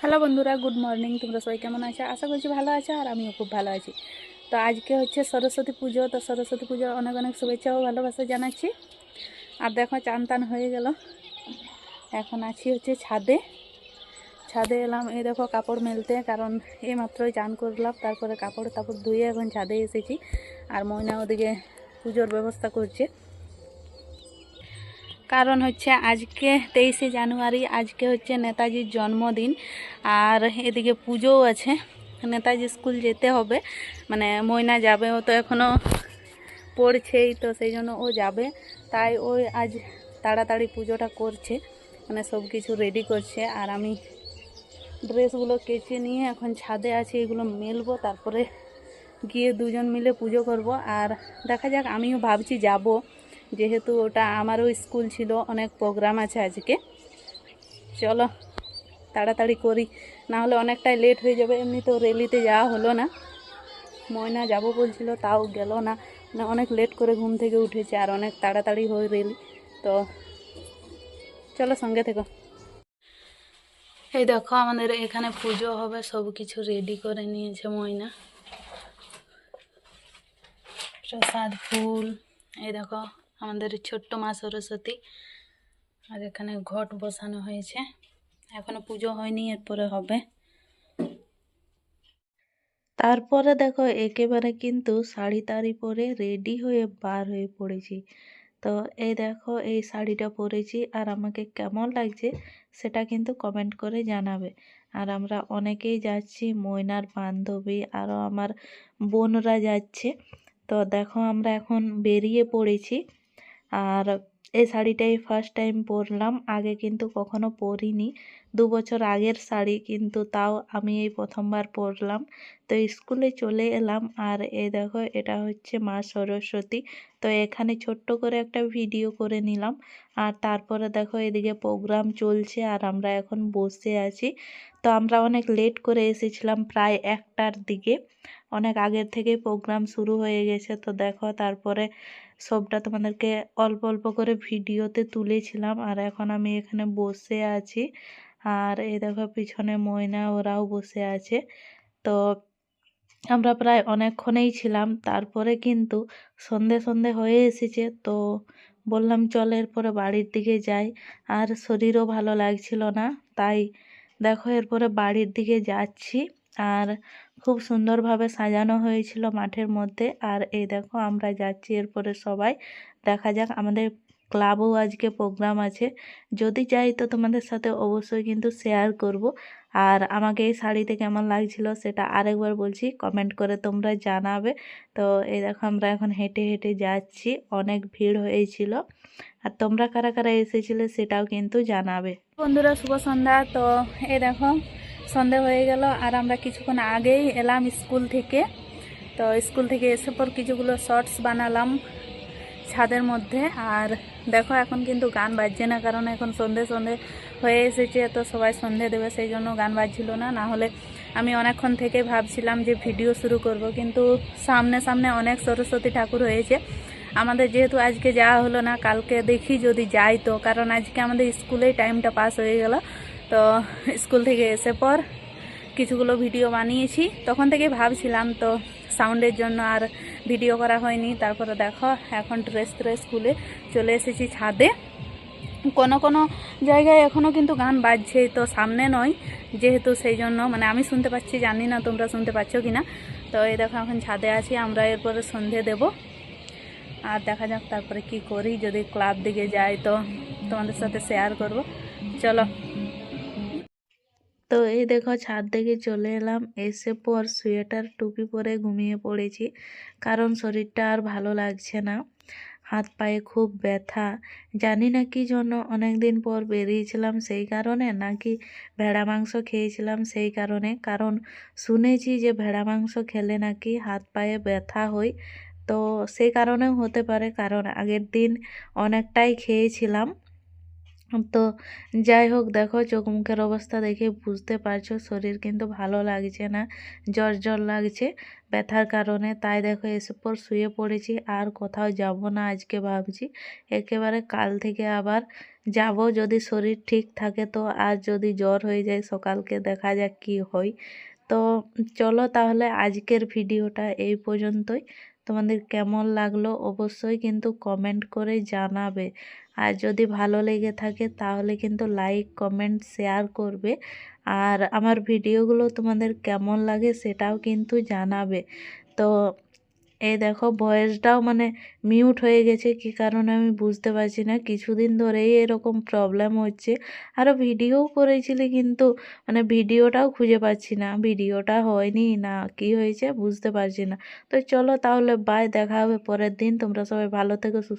Hello বন্ধুরা, good morning. তোমরা সবাই কেমন আছো? আশা করছি ভালো আছো আর আমিও খুব ভালো আছি। তো আজকে হচ্ছে সরস্বতী পুজো, তো সরস্বতী পুজো অনেক অনেক শুভেচ্ছা ও ভালোবাসা জানাচ্ছি। আর দেখো, চান টান হয়ে গেল। এখন আছি হচ্ছে ছাদে। ছাদে এলাম, এই দেখো কাপড় মেলতে, কারণ এই মাত্রই চান করলাম, তারপরে কাপড় তাপড় ধুয়ে এখন ছাদে এসেছি। আর ময়না ওদিকে পুজোর ব্যবস্থা করছে। কারণ হচ্ছে আজকে তেইশে জানুয়ারি, আজকে হচ্ছে নেতাজির জন্মদিন। আর এদিকে পুজোও আছে। নেতাজি স্কুল যেতে হবে। মানে ময়না যাবে, ও তো এখনও পড়ছেই তো, সেই জন্য ও যাবে। তাই ওই আজ তাড়াতাড়ি পুজোটা করছে। মানে সব কিছু রেডি করছে। আর আমি ড্রেসগুলো কেচে নিয়ে এখন ছাদে আছে, এগুলো মেলবো, তারপরে গিয়ে দুজন মিলে পুজো করব। আর দেখা যাক, আমিও ভাবছি যাব। যেহেতু ওটা আমারও স্কুল ছিল, অনেক প্রোগ্রাম আছে আজকে। চলো, তাড়াতাড়ি করি। না হলে অনেকটাই লেট হয়ে যাবে, এমনি তো রেলিতে যাওয়া হলো না। ময়না যাব বলছিল, তাও গেল না। মানে অনেক লেট করে ঘুম থেকে উঠেছে আর অনেক তাড়াতাড়ি হয় রেলি তো চলো সঙ্গে থেকো। এই দেখো, আমাদের এখানে পুজো হবে সব কিছু রেডি করে নিয়েছে ময়না। প্রসাদ ফুল, এই দেখো। আমাদের ছোট্ট মা সরস্বতী। আর এখানে ঘট বসানো হয়েছে। এখনও পুজো হয়নি, এরপরে হবে। তারপরে দেখো, একেবারে কিন্তু শাড়ি তাড়ি পরে রেডি হয়ে বার হয়ে পড়েছি। তো এই দেখো, এই শাড়িটা পরেছি। আর আমাকে কেমন লাগছে সেটা কিন্তু কমেন্ট করে জানাবে। আর আমরা অনেকেই যাচ্ছি, ময়নার বান্ধবী আরও আমার বোনরা যাচ্ছে। তো দেখো, আমরা এখন বেরিয়ে পড়েছি। আর এই শাড়িটাই ফার্স্ট টাইম পরলাম আগে কিন্তু কখনো পরিনি। দু বছর আগের শাড়ি, কিন্তু তাও আমি এই প্রথমবার পরলাম। তো স্কুলে চলে এলাম আর এই দেখো, এটা হচ্ছে মা সরস্বতী। তো এখানে ছোট্ট করে একটা ভিডিও করে নিলাম। আর তারপরে দেখো, এদিকে প্রোগ্রাম চলছে আর আমরা এখন বসে আছি। তো আমরা অনেক লেট করে এসেছিলাম প্রায় একটার দিকে। অনেক আগের থেকে প্রোগ্রাম শুরু হয়ে গেছে। তো দেখো, তারপরে সবটা তোমাদেরকে অল্প অল্প করে ভিডিওতে তুলেছিলাম। আর এখন আমি এখানে বসে আছি। আর এই দেখো পিছনে ময়না, ওরাও বসে আছে। তো আমরা প্রায় অনেকক্ষণেই ছিলাম, তারপরে কিন্তু সন্ধে সন্ধে হয়ে এসেছে। তো বললাম, চল এরপরে বাড়ির দিকে যাই। আর শরীরও ভালো লাগছিল না, তাই দেখো এরপরে বাড়ির দিকে যাচ্ছি। আর খুব সুন্দরভাবে সাজানো হয়েছিল মাঠের মধ্যে। আর এই দেখো, আমরা যাচ্ছি এরপরে সবাই। দেখা যাক আমাদের ক্লাবও আজকে প্রোগ্রাম আছে। যদি যাই তো তোমাদের সাথে অবশ্যই কিন্তু শেয়ার করব। আর আমাকে এই শাড়িতে কেমন লাগছিল সেটা আরেকবার বলছি কমেন্ট করে তোমরা জানাবে। তো এই দেখো আমরা এখন হেঁটে হেঁটে যাচ্ছি, অনেক ভিড় হয়েছিল। আর তোমরা কারা কারা এসেছিলে সেটাও কিন্তু জানাবে। বন্ধুরা, শুভ সন্ধ্যা। তো এই দেখো সন্ধে হয়ে গেল আর আমরা কিছুক্ষণ আগেই এলাম স্কুল থেকে। তো স্কুল থেকে এসে পর কিছুগুলো শর্টস বানালাম। ছাদের মধ্যে। আর দেখো, এখন কিন্তু গান বাজছে না, কারণ এখন সন্ধে সন্ধে হয়ে এসেছে, তো সবাই সন্ধে দেবে, সেই জন্য গান বাজছিল না। না হলে আমি অনেকক্ষণ থেকে ভাবছিলাম যে ভিডিও শুরু করব, কিন্তু সামনে সামনে অনেক সরস্বতী ঠাকুর হয়েছে। আমাদের যেহেতু আজকে যাওয়া হলো না, কালকে দেখি যদি যাই তো, কারণ আজকে আমাদের স্কুলেই টাইমটা পাস হয়ে গেল। তো স্কুল থেকে এসে পর কিছুগুলো ভিডিও বানিয়েছি। তখন থেকে ভাবছিলাম তো সাউন্ডের জন্য, আর ভিডিও করা হয়নি, তারপরে দেখো, এখন ড্রেস ট্রেস খুলে চলে এসেছি ছাদে। কোনো কোনো জায়গায় এখনও কিন্তু গান বাজছে, তো সামনে নয়, যেহেতু সেই জন্য মানে আমি শুনতে পাচ্ছি, জানি না তোমরা শুনতে পাচ্ছ কি না তো এই দেখো, এখন ছাদে আছি, আমরা এরপরে সন্ধে দেব। আর দেখা যাক তারপরে কি করি, যদি ক্লাব দিকে যাই তো তোমাদের সাথে শেয়ার করব। চলো। তো এই দেখো, ছাদ থেকে চলে এলাম। এসে পর সোয়েটার, টুপি পরে ঘুমিয়ে পড়েছি। কারণ শরীরটা আর ভালো লাগছে না। হাত পায়ে খুব ব্যথা। জানি না কি জন্য অনেক দিন পর বেরিয়েছিলাম সেই কারণে, নাকি ভেড়া মাংস খেয়েছিলাম সেই কারণে। কারণ শুনেছি যে ভেড়া মাংস খেলে নাকি হাত পায়ে ব্যথা হয়। তো সেই কারণেও হতে পারে, কারণ আগের দিন অনেকটাই খেয়েছিলাম। তো যাই হোক, দেখো চোখ মুখের অবস্থা দেখে বুঝতে পারছ। শরীর কিন্তু ভালো লাগছে না, জ্বর জ্বর লাগছে, ব্যথার কারণে। তাই দেখো এসে পর শুয়ে পড়েছি, আর কোথাও যাব না আজকে ভাবছি। একেবারে কাল থেকে আবার যাব যদি শরীর ঠিক থাকে তো, আর যদি জ্বর হয়ে যায় সকালকে দেখা যাক কি হয়। তো চলো তাহলে আজকের ভিডিওটা এই পর্যন্তই। তোমাদের কেমন লাগল অবশ্যই কিন্তু কমেন্ট করে জানাবে। আর যদি ভালো লেগে থাকে তাহলে কিন্তু লাইক কমেন্ট শেয়ার করবে। আর আমার ভিডিওগুলো তোমাদের কেমন লাগে সেটাও কিন্তু জানাবে। তো এই দেখো ভয়েসটাও মানে মিউট হয়ে গেছে, কি কারণে আমি বুঝতে পারছি না। কিছুদিন ধরেই এরকম প্রবলেম হচ্ছে। আরও ভিডিও করেছিলি কিন্তু মানে ভিডিওটাও খুঁজে পাচ্ছি না। ভিডিওটা হয়নি না, কি হয়েছে বুঝতে পারছি না। তো চলো তাহলে বাই দেখা হবে পরের দিন। তোমরা সবাই ভালো থেকো, সুস্থ